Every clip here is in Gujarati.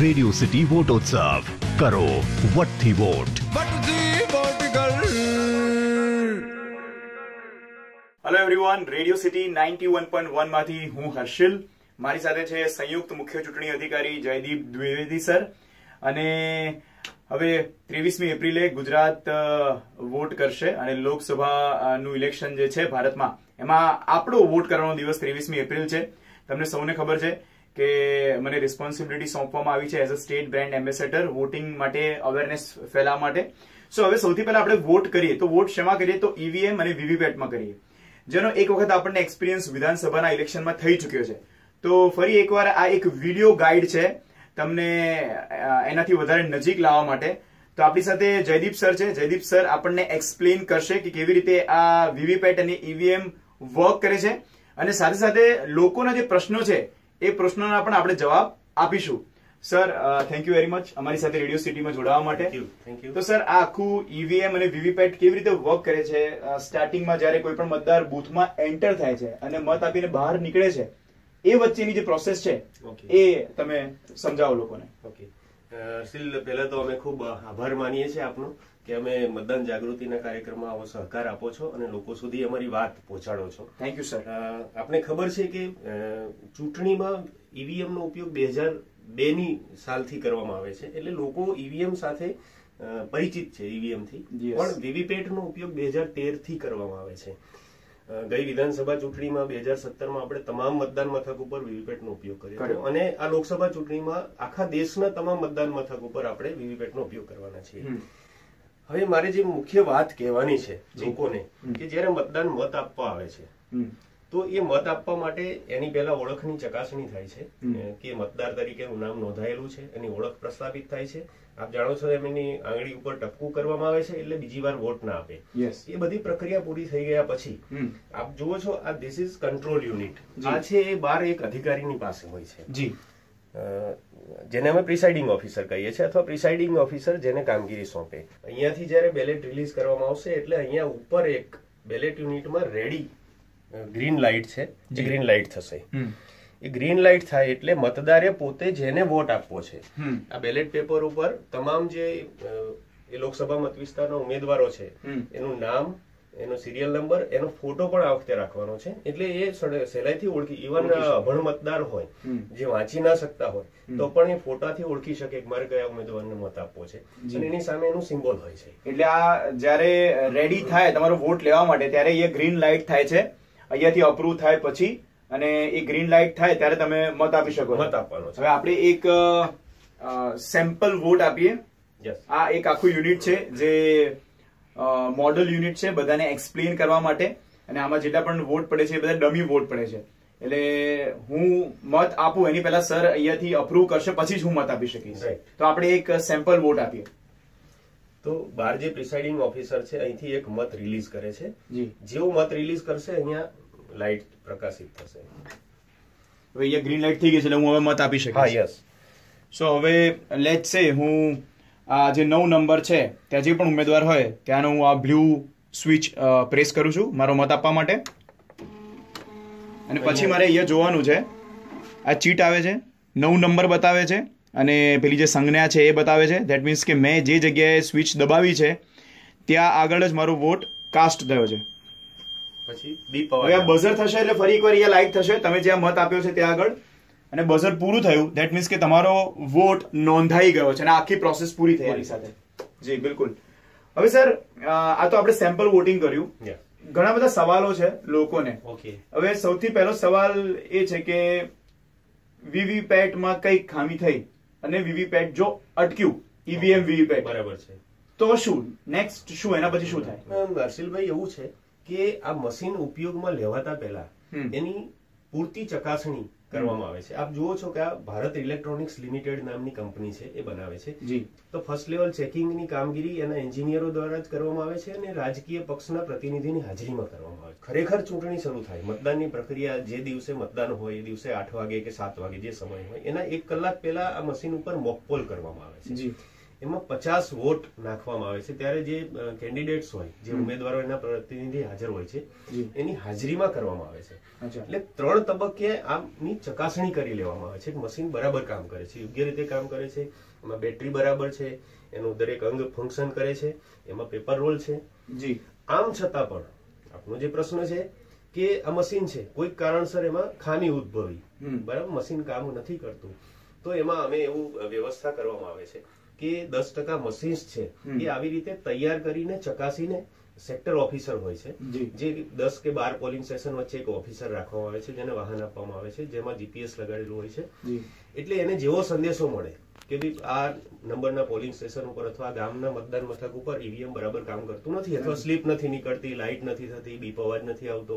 રેડિયો સિટી વોટોત્સવ કરો વટથી vote hello everyone radio city 91.1 માંથી હું હર્ષિલ. મારી સાથે છે સંયુક્ત મુખ્ય ચૂંટણી અધિકારી જયદીપ દ્વિવેદી સર. અને હવે ત્રેવીસમી એપ્રિલે ગુજરાત વોટ કરશે અને લોકસભાનું ઇલેક્શન જે છે ભારતમાં. એમાં આપણો વોટ કરવાનો દિવસ ત્રેવીસમી એપ્રિલ છે. તમને સૌને ખબર છે કે મને રિસ્પોન્સિબિલિટી સોંપવામાં આવી છે as a state brand ambassador voting માટે અવેરનેસ ફેલાવવા માટે. સો હવે સૌથી પહેલા આપણે વોટ કરીએ. તો વોટ શેમાં કરીએ? તો ઈવીએમ અને વીવીપેટમાં કરીએ. જેનો એક વખત આપણને એક્સપિરિયન્સ વિધાનસભાના ઇલેક્શનમાં થઈ ચૂક્યો છે. તો ફરી એકવાર આ એક વીડિયો ગાઈડ છે તમને એનાથી વધારે નજીક લાવવા માટે. તો આપણી સાથે જયદીપ સર છે. જયદીપ સર આપણને એક્સપ્લેન કરશે કે કેવી રીતે આ વીવીપેટ અને ઈવીએમ વર્ક કરે છે. અને સાથે સાથે લોકોના જે પ્રશ્નો છે એ પ્રશ્નોના પણ આપણે જવાબ આપીશું. Sir thank you very much અમારી સાથે રેડિયો સિટીમાં જોડાવા માટે. તો સર આ આખું ઈવીએમ અને વીવીપેટ કેવી રીતે વર્ક કરે છે? સ્ટાર્ટિંગમાં જ્યારે કોઈ પણ મતદાર બૂથમાં એન્ટર થાય છે અને મત આપીને બહાર નીકળે છે એ વચ્ચેની જે પ્રોસેસ છે એ તમે સમજાવો લોકોને. ઓકે શીલ પહેલા તો અમે ખૂબ આભાર માનીએ છીએ આપનો કે અમે મતદાન જાગૃતિના કાર્યક્રમમાં આવો સહકાર આપો છો અને લોકો સુધી અમારી વાત પહોંચાડો છો. થેન્ક યુ સર આપને ખબર છે કે ચૂંટણીમાં ઈવીએમ નો ઉપયોગ બે હજાર બે ની સાલથી કરવામાં આવે છે એટલે લોકો ઈવીએમ સાથે પરિચિત છે ઈવીએમથી Yes. પણ વીવીપેટનો ઉપયોગ બે હજાર તેરથી કરવામાં આવે છે. ગઈ વિધાનસભા ચૂંટણીમાં બે હજાર સત્તરમાં આપણે તમામ મતદાન મથક ઉપર વીવીપેટનો ઉપયોગ કર્યો. અને આ લોકસભા ચૂંટણીમાં આખા દેશના તમામ મતદાન મથક ઉપર આપણે વીવીપેટનો ઉપયોગ કરવાના છીએ હવે મારે જે મુખ્ય વાત કહેવાની છે. લોકોને કે જ્યારે મતદાન મત આપવા આવે છે. તો એ મત આપવા માટે એની પહેલા ઓળખની ચકાસણી થાય છે. કે મતદાર તરીકે એનું નામ નોંધાયેલું છે એની ઓળખ પ્રસ્થાપિત થાય છે. આપ જાણો છો એમ એની આંગળી ઉપર ટપકું કરવામાં આવે છે એટલે બીજી વાર વોટ ના આપે. એ બધી પ્રક્રિયા પૂરી થઈ ગયા પછી આપ જુઓ છો આ ધીસ ઇઝ કંટ્રોલ યુનિટ આ છે એ બાર એક અધિકારીની પાસે હોય છે. જી. જેને અમે પ્રિસાઇડિંગ ઓફિસર કહીએ છીએ અથવા પ્રિસાઇડિંગ ઓફિસર જેને કામગીરી સોંપે. અહીંયાથી જ્યારે બેલેટ રિલીઝ કરવામાં આવશે એટલે અહીંયા ઉપર એક બેલેટ યુનિટમાં રેડી ગ્રીન લાઇટ છે જે. ગ્રીન લાઇટ થશે. એ ગ્રીન લાઇટ થાય એટલે મતદારે પોતે જેને વોટ આપવો છે. આ બેલેટ પેપર ઉપર તમામ જે એ લોકસભા મત વિસ્તારના ઉમેદવારો છે એનું નામ એનો સિરિયલ નંબર એનો ફોટો પણ આ વખતે રાખવાનો છે. એટલે એ સહેલાઈથી ઓળખી ઇવન અભણ મતદાર હોય જે વાંચી ના શકતા હોય તો પણ એ ફોટાથી ઓળખી શકે કે મારે કયા ઉમેદવારને મત આપવો છે. અને એની સામે એનું સિમ્બોલ હોય છે. એટલે આ જ્યારે રેડી થાય તમારો વોટ લેવા માટે ત્યારે એ ગ્રીન લાઇટ થાય છે. અહીંયાથી અપ્રૂવ થાય પછી અને એ ગ્રીન લાઇટ થાય ત્યારે તમે મત આપી શકો. મત આપવાનો હવે આપણે એક સેમ્પલ વોટ આપીએ. આ એક આખું યુનિટ છે જે મોડલ યુનિટ છે બધાને એક્સપ્લેન કરવા માટે. અને આમાં જેટલા પણ વોટ પડે છે એ બધા ડમી વોટ પડે છે. એટલે હું મત આપું એની પહેલા સર અહીંયાથી અપ્રૂવ કરશે પછી જ હું મત આપી શકીશ. તો આપણે એક સેમ્પલ વોટ આપીએ. તો બાર જે પ્રિસાઇડિંગ ઓફિસર છે અહીંથી એક મત રિલીઝ કરે છે. જી. જેવું મત રિલીઝ કરશે અહીંયા લાઇટ પ્રકાશિત થશે. હવે અહીંયા ગ્રીન લાઇટ થઈ ગઈ છે એટલે હું હવે મત આપી હા યસ સો હવે લેટ સે હું આ જે નવ નંબર છે ત્યાં જે પણ ઉમેદવાર હોય ત્યાંનો હું આ બ્લુ સ્વિચ પ્રેસ કરું છું મારો મત આપવા માટે. અને પછી મારે અહીંયા જોવાનું છે આ ચીટ આવે છે નવ નંબર બતાવે છે અને પેલી જે સંજ્ઞા છે એ બતાવે છે. ધેટ મીન્સ કે મેં જે જગ્યાએ સ્વિચ દબાવી છે ત્યાં આગળ જ મારો વોટ કાસ્ટ થયો છે. પછી દીપ હવે બઝર થશે એટલે ફરી એકવાર અહીંયા લાઈક થશે. તમે જ્યાં મત આપ્યો છે ત્યાં આગળ. અને બઝર પૂરું થયું. ધેટ મીન્સ કે તમારો વોટ નોંધાઈ ગયો છે અને આખી પ્રોસેસ પૂરી થઈ એની સાથે. જી બિલકુલ. હવે સર આ તો આપણે સેમ્પલ વોટિંગ કર્યું. ઘણા બધા સવાલો છે લોકોને. ઓકે હવે સૌથી પહેલો સવાલ એ છે કે વીવીપેટમાં કઈ ખામી થઈ અને વીવીપેટ જો અટક્યું ઈવીએમ વીવીપેટ. બરાબર છે. તો શું? નેક્સ્ટ શું? એના પછી શું થાય? હર્ષિલભાઈ એવું છે કે આ મશીન ઉપયોગમાં લેવાતા પહેલા એની પૂરતી ચકાસણી કરવામાં આવે છે. આપ જુઓ છો કે આ ભારત ઇલેક્ટ્રોનિક્સ લિમિટેડ નામની કંપની છે એ બનાવે છે. જી. તો ફર્સ્ટ લેવલ ચેકિંગની કામગીરી એના એન્જિનિયરો દ્વારા જ કરવામાં આવે છે અને રાજકીય પક્ષના પ્રતિનિધિની હાજરીમાં કરવામાં આવે છે. ખરેખર ચૂંટણી શરૂ થાય મતદાનની પ્રક્રિયા જે દિવસે મતદાન હોય એ દિવસે આઠ વાગે કે સાત વાગે જે સમય હોય એના એક કલાક પહેલા આ મશીન ઉપર મોકપોલ કરવામાં આવે છે. જી. એમાં પચાસ વોટ નાખવામાં આવે છે. ત્યારે જે કેન્ડિડેટ્સ હોય જે ઉમેદવારો એના પ્રતિનિધિ હાજર હોય છે એની હાજરીમાં કરવામાં આવે છે. એટલે ત્રણ તબક્કે આમની ચકાસણી કરી લેવામાં આવે છે. કે મશીન બરાબર કામ કરે છે. યોગ્ય રીતે કામ કરે છે. એમાં બેટરી બરાબર છે. એનું દરેક અંગ ફંક્શન કરે છે. એમાં પેપર રોલ છે. જી. આમ છતાં પણ આપનો જે પ્રશ્ન છે કે આ મશીન છે કોઈક કારણસર એમાં ખામી ઉદ્ભવી. બરાબર? મશીન કામ નથી કરતું. તો એમાં અમે એવું વ્યવસ્થા કરવામાં આવે છે. કે દસ ટકા મશીન્સ છે એ આવી રીતે તૈયાર કરીને ચકાસીને સેક્ટર ઓફિસર હોય છે. જે. દસ કે બાર પોલિંગ સ્ટેશન વચ્ચે એક ઓફિસર રાખવામાં આવે છે જેને વાહન આપવામાં આવે છે જેમાં જીપીએસ લગાડેલું હોય છે. એટલે એને જેવો સંદેશો મળે કે ભાઈ આ નંબરના પોલિંગ સ્ટેશન ઉપર અથવા ગામના મતદાન મથક ઉપર ઈવીએમ બરાબર કામ કરતું નથી અથવા સ્લીપ નથી નીકળતી લાઇટ નથી થતી બીપ અવાજ નથી આવતો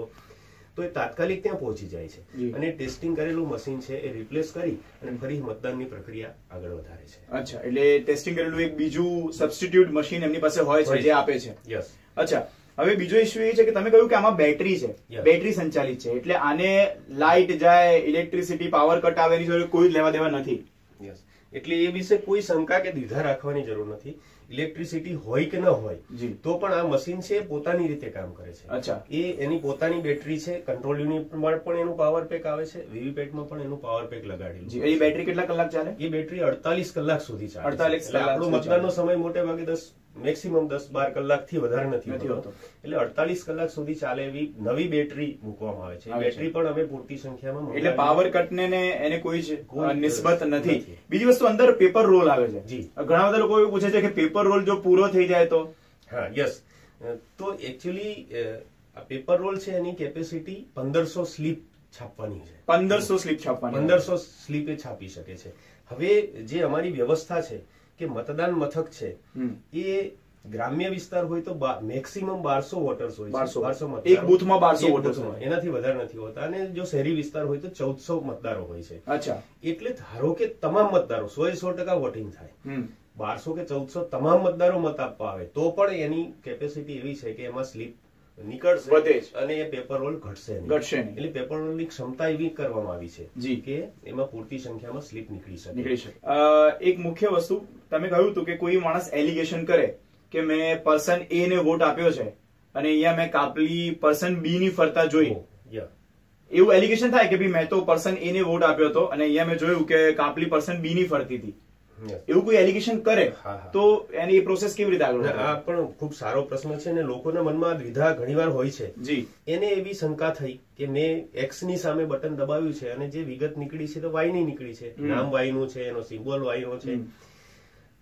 તો એ તાત્કાલિક ત્યાં પહોંચી જાય છે. અને ટેસ્ટિંગ કરેલું મશીન છે એ રિપ્લેસ કરી અને ફરી મતદાનની પ્રક્રિયા આગળ વધારે છે. અચ્છા એટલે ટેસ્ટિંગ કરેલું એક બીજું સબસ્ટિટ્યુટ મશીન એમની પાસે હોય છે જે આપે છે. યસ અચ્છા હવે બીજો ઇસ્યુ એ છે કે તમે કહ્યું કે આમાં બેટરી છે. બેટરી સંચાલિત છે એટલે આને લાઇટ જાય ઇલેક્ટ્રિસિટી પાવર કટ આવે એની કોઈ જ લેવા દેવા નથી. યસ એટલે એ વિશે કોઈ શંકા કે દ્વિધા રાખવાની જરૂર નથી. ઇલેક્ટ્રિસિટી હોય કે ન હોય તો પણ આ મશીન છે એ પોતાની રીતે કામ કરે છે. અચ્છા. એ એની પોતાની બેટરી છે કંટ્રોલ યુનિટમાં પણ એનું પાવર પેક આવે છે વીવીપેટમાં પણ એનું પાવર પેક લગાડેલું એ બેટરી કેટલા કલાક ચાલે? એ બેટરી અડતાલીસ કલાક સુધી ચાલે છે. 48 એટલે કલાક આપણો મતદાનનો સમય મોટે ભાગે દસ મેક્સિમમ દસ બાર કલાકથી વધારે નથી હોતો. એટલે અડતાલીસ કલાક સુધી ચાલે એવી નવી બેટરી મૂકવામાં આવે છે. બેટરી પણ અમે પૂરતી સંખ્યામાં એટલે પાવર કટ ને ને એને કોઈ નિસ્બત નથી. નથી. બીજી વસ્તુ અંદર પેપર રોલ આવે છે. જી. ઘણા બધા લોકો એવું પૂછે છે કે પેપર રોલ જો પૂરો થઈ જાય તો? હા યસ તો એકચ્યુઅલી આ પેપર રોલ છે એની કેપેસિટી પંદરસો સ્લીપ છાપવાની છે. પંદરસો સ્લીપ છાપવાની. પંદરસો સ્લીપ છાપી શકે છે. હવે જે અમારી વ્યવસ્થા છે કે મતદાન મથક છે એ ગ્રામ્ય વિસ્તાર હોય તો મેક્સિમમ બારસો વોટર્સ હોય બારસો. બારસો એક બુથમાં બારસો વોટર્સ હોય. એનાથી વધારે નથી હોતા. અને જો શહેરી વિસ્તાર હોય તો ચૌદસો મતદારો હોય છે. અચ્છા. એટલે ધારો કે તમામ મતદારો સો સો ટકા વોટિંગ થાય. બારસો કે ચૌદસો તમામ મતદારો મત આપવા આવે તો પણ એની કેપેસિટી એવી છે કે એમાં સ્લીપ નીકળશે વધે અને એ પેપર રોલ ઘટશે ઘટશે એટલે પેપર રોલની ક્ષમતા એવી કરવામાં આવી છે જી. કે એમાં પૂરતી સંખ્યામાં સ્લીપ નીકળી શકે. નીકળી શકે. એક મુખ્ય વસ્તુ તમે કહ્યું હતું કે કોઈ માણસ એલિગેશન કરે કે મેં પર્સન એ ને વોટ આપ્યો છે અને અહીંયા મેં કાપલી પર્સન બી ની ફરતા જોઈ. એવું એલિગેશન થાય કે ભાઈ મેં તો પર્સન એ ને વોટ આપ્યો હતો અને અહીંયા મેં જોયું કે કાપલી પર્સન બી ની ફરતી હતી. એવું કોઈ એલિગેશન કરે. તો એની પ્રોસેસ કેવી રીતે આગળ આ પણ ખૂબ સારો પ્રશ્ન છે અને લોકોના મનમાં દ્વિધા ઘણીવાર હોય છે. જી. એને એવી શંકા થઈ કે મેં એક્સની સામે બટન દબાવ્યું છે અને જે વિગત નીકળી છે તો વાયની નીકળી છે. નામ વાયનું છે એનો સિમ્બોલ વાય નો છે.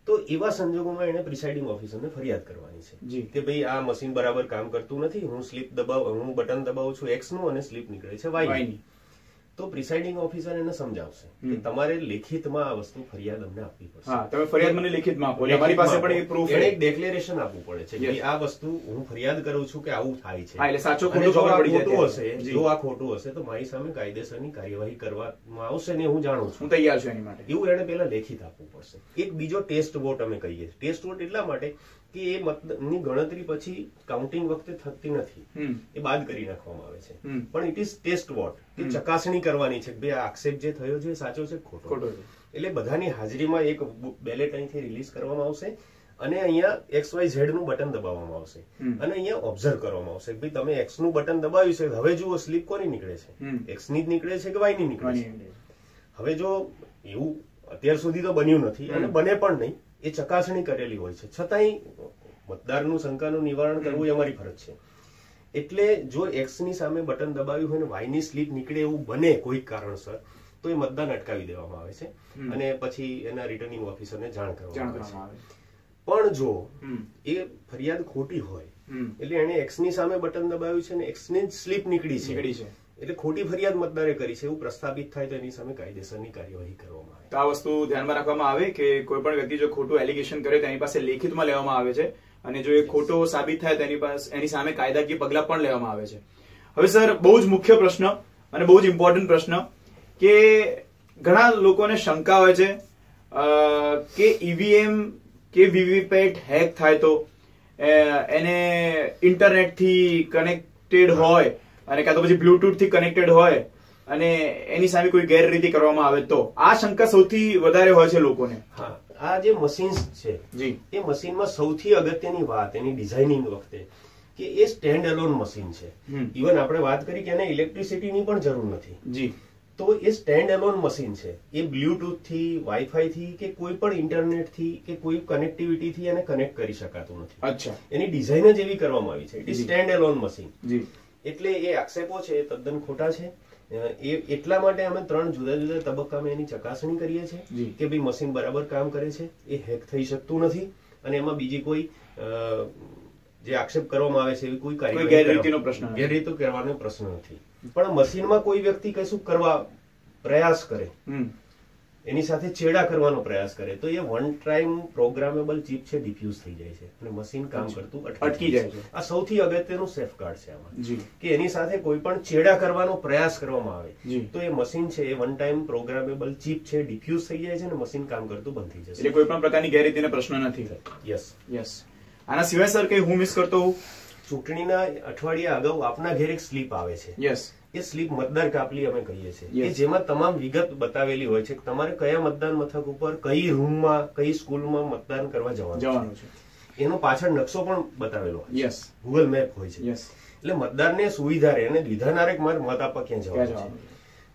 તો એવા સંજોગોમાં એને પ્રિસાઇડિંગ ઓફિસરને ફરિયાદ કરવાની છે. જી. કે ભાઈ આ મશીન બરાબર કામ કરતું નથી. હું સ્લીપ દબાવ હું બટન દબાવું છું એક્સનું અને સ્લીપ નીકળે છે વાયની. તો પ્રિસાઇડિંગ ઓફિસર એને સમજાવશે કે તમારે લેખિતમાં આ વસ્તુ ફરિયાદ અમને આપવી પડશે. હા તમે ફરિયાદ મને લેખિતમાં આપો. અમારી પાસે પણ એ પ્રૂફ એક ડેક્લેરેશન આપવું પડે છે કે આ વસ્તુ હું ફરિયાદ કરું છું કે આવું થાય છે. હા, એટલે સાચો ખોટો આ ખબર પડી જાય ખોટું હશે જો. આ ખોટું હશે તો મારી સામે કાયદેસરની કાર્યવાહી કરવામાં આવશે ને હું જાણું છું. હું તૈયાર છું એની માટે. એવું એને પહેલા લેખિત આપવું પડશે. એક બીજો ટેસ્ટ વોટ અમે કહીએ ટેસ્ટ વોટ એટલા માટે કે એ મતની ગણતરી પછી કાઉન્ટિંગ વખતે થતી નથી. એ બાદ કરી નાખવામાં આવે છે. પણ ઇટ ઇઝ ટેસ્ટ વોટ કે ચકાસણી કરવાની છે કે ભાઈ આ આક્ષેપ જે થયો છે સાચો છે ખોટો. એટલે બધાની હાજરીમાં એક બેલેટ અહીંથી રિલીઝ કરવામાં આવશે અને અહીંયા એક્સ વાય ઝેડનું બટન દબાવવામાં આવશે. અને અહીંયા ઓબ્ઝર્વ કરવામાં આવશે ભાઈ તમે એક્સનું બટન દબાવ્યું છે હવે જુઓ સ્લીપ કોની નીકળે છે? એક્સની જ નીકળે છે કે વાયની નીકળે છે? હવે જો એવું અત્યાર સુધી તો બન્યું નથી અને બને પણ નહીં. એ ચકાસણી કરેલી હોય છે. છતાંય મતદારનું શંકાનું નિવારણ કરવું એ અમારી ફરજ છે. એટલે જો એક્સની સામે બટન દબાવ્યું હોય ને વાયની સ્લીપ નીકળે એવું બને કોઈક કારણસર તો એ મતદાન અટકાવી દેવામાં આવે છે. અને પછી એના રિટર્નિંગ ઓફિસરને જાણ કરવામાં આવે પણ જો એ ફરિયાદ ખોટી હોય એટલે એને એક્સની સામે બટન દબાવ્યું છે ને એક્સની સ્લીપ નીકળી છે. નીકળી છે. એટલે ખોટી ફરિયાદ મતદારે કરી છે એવું પ્રસ્થાપિત થાય તો એની સામે કાયદેસરની કાર્યવાહી કરવામાં આવે. તો આ વસ્તુ ધ્યાનમાં રાખવામાં આવે કે કોઈ પણ વ્યક્તિ જો ખોટું એલિગેશન કરે તો એની પાસે લેખિતમાં લેવામાં આવે છે. અને જો એ ખોટો સાબિત થાય તો એની પાસે એની સામે કાયદાકીય પગલા પણ લેવામાં આવે છે. હવે સર બહુ જ મુખ્ય પ્રશ્ન અને બહુ જ ઇમ્પોર્ટન્ટ પ્રશ્ન કે ઘણા લોકોને શંકા હોય છે કે ઈવીએમ કે વીવીપેટ હેક થાય તો એને ઇન્ટરનેટથી કનેક્ટેડ હોય અને કાં તો પછી બ્લુટૂથથી કનેક્ટેડ હોય અને એની સામે કોઈ ગેરરીતિ કરવામાં આવે તો. આ શંકા સૌથી વધારે હોય છે લોકોને. હા. આ જે મશીન્સ છે જી. એ મશીનમાં સૌથી અગત્યની વાત એની ડિઝાઇનિંગ વખતે કે એ સ્ટેન્ડ અલોન મશીન છે ઇવન આપણે વાત કરી કે એને ઇલેક્ટ્રિસિટીની પણ જરૂર નથી. જી. તો એ સ્ટેન્ડ અલોન મશીન છે. એ બ્લ્યુટૂથથી વાઈફાઈ થી કે કોઈ પણ ઇન્ટરનેટથી કે કોઈ કનેક્ટિવિટી થી એને કનેક્ટ કરી શકાતું નથી. અચ્છા. એની ડિઝાઇન જ એવી કરવામાં આવી છે. It is stand alone machine જી. એટલે એ આક્ષેપો છે એ તદ્દન ખોટા છે. એ એટલા માટે અમે ત્રણ જુદા જુદા તબક્કામાં એની ચકાસણી કરીએ છીએ કે ભાઈ મશીન બરાબર કામ કરે છે એ હેક થઈ શકતું નથી અને એમાં બીજી કોઈ જે આક્ષેપ કરવામાં આવે છે એવી કોઈ કાર્યવાહી ગેરરીતિનો પ્રશ્ન. ગેરરીતિ કરવાનો પ્રશ્ન નથી. પણ મશીનમાં કોઈ વ્યક્તિ કશું કરવા પ્રયાસ કરે એની સાથે છેડા કરવાનો પ્રયાસ કરે તો એ વન ટાઈમ પ્રોગ્રામેબલ ચીપ છે ડિફ્યુઝ થઈ જાય છે. અને મશીન કામ કરતું અટકી જાય છે. આ સૌથી અગત્યનું સેફગાર્ડ છે આમાં. કે એની સાથે કોઈ પણ છેડા કરવાનો પ્રયાસ કરવામાં. આવે તો એ મશીન છે એ વન ટાઈમ પ્રોગ્રામેબલ ચીપ છે ડિફ્યુઝ થઈ જાય છે અને મશીન કામ કરતું બંધ થઈ એટલે જશે કોઈ પણ પ્રકારની ગેરરીતિને પ્રશ્ન નથી. યસ યસ આના સિવાય સર કઈ હું મિસ કરતો ચૂંટણીના અઠવાડિયા અગાઉ આપના ઘેર એક સ્લીપ આવે છે. યસ એ સ્લીપ મતદાર કાપલી અમે કહીએ છીએ. કે જેમાં તમામ વિગત બતાવેલી હોય છે કે તમારે કયા મતદાન મથક ઉપર કઈ રૂમમાં કઈ સ્કૂલમાં મતદાન કરવા જવાનું છે. એનો પાછળ નકશો પણ બતાવેલો હોય યસ ગૂગલ મેપ હોય છે. યસ એટલે મતદારને સુવિધા રહે અને વિધાનારે કે મારે મત આપવા ક્યાં જવાનું છે?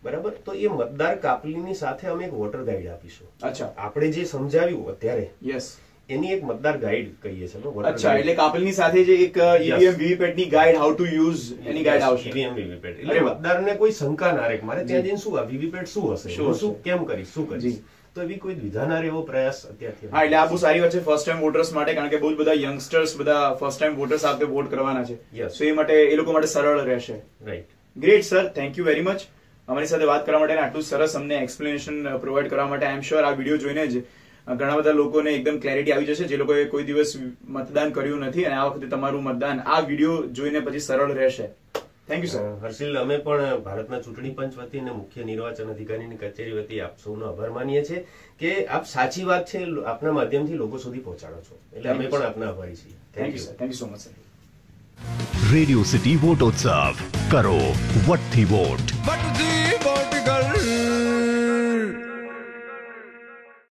બરાબર? તો એ મતદાર કાપલીની સાથે અમે એક વોટર ગાઈડ આપીશું. અચ્છા. આપણે જે સમજાવ્યું અત્યારે યસ એની એક મતદાર ગાઈડ કહીએ છીએ અચ્છા એટલે કાપલની સાથે જે એક ઈવીએમ વીવીપેટની ગાઈડ હાઉ ટુ યુઝ એની ગાઈડ આવશે. ઈવીએમ વીવીપેટ એટલે મતદારને કોઈ શંકા ના રહે મારે ત્યાં જઈને શું આ વીવીપેટ શું હશે? શું શું કેમ કરીશ? શું કરીશ? તો એવી કોઈ વિધાનાર એવો પ્રયાસ અત્યારથી હા એટલે આ બહુ સારી વાત છે ફર્સ્ટ ટાઈમ વોટર્સ માટે કારણ કે બહુ જ બધા યંગસ્ટર્સ બધા ફર્સ્ટ ટાઈમ વોટર્સ આપણે વોટ કરવાના છે. સો એ માટે એ લોકો માટે સરળ રહેશે. Right great sir thank you very much અમારી સાથે વાત કરવા માટે આટલું સરસ અમને એક્સપ્લેનેશન પ્રોવાઈડ કરવા માટે આઈ એમ શ્યોર આ વીડિયો જોઈને જ ઘણા બધા લોકોને એકદમ ક્લેરિટી આવી જશે. જે લોકોએ કોઈ દિવસ મતદાન કર્યું નથી અને આ વખતે તમારું મતદાન આ વીડિયો જોઈને પછી સરળ રહેશે. થેન્ક યુ સર હર્ષિલ અમે પણ ભારતના ચૂંટણી પંચ વતી અને મુખ્ય નિર્વાચન અધિકારીની કચેરી વતી આપ સૌનો આભાર માનીએ છીએ કે આપ સાચી વાત છે આપના માધ્યમથી લોકો સુધી પહોંચાડો છો. એટલે અમે પણ આપના આભારી છીએ. Thank you sir thank you so much sir radio city વોટોત્સવ કરો વટથી વોટ બટુજી બોટગલ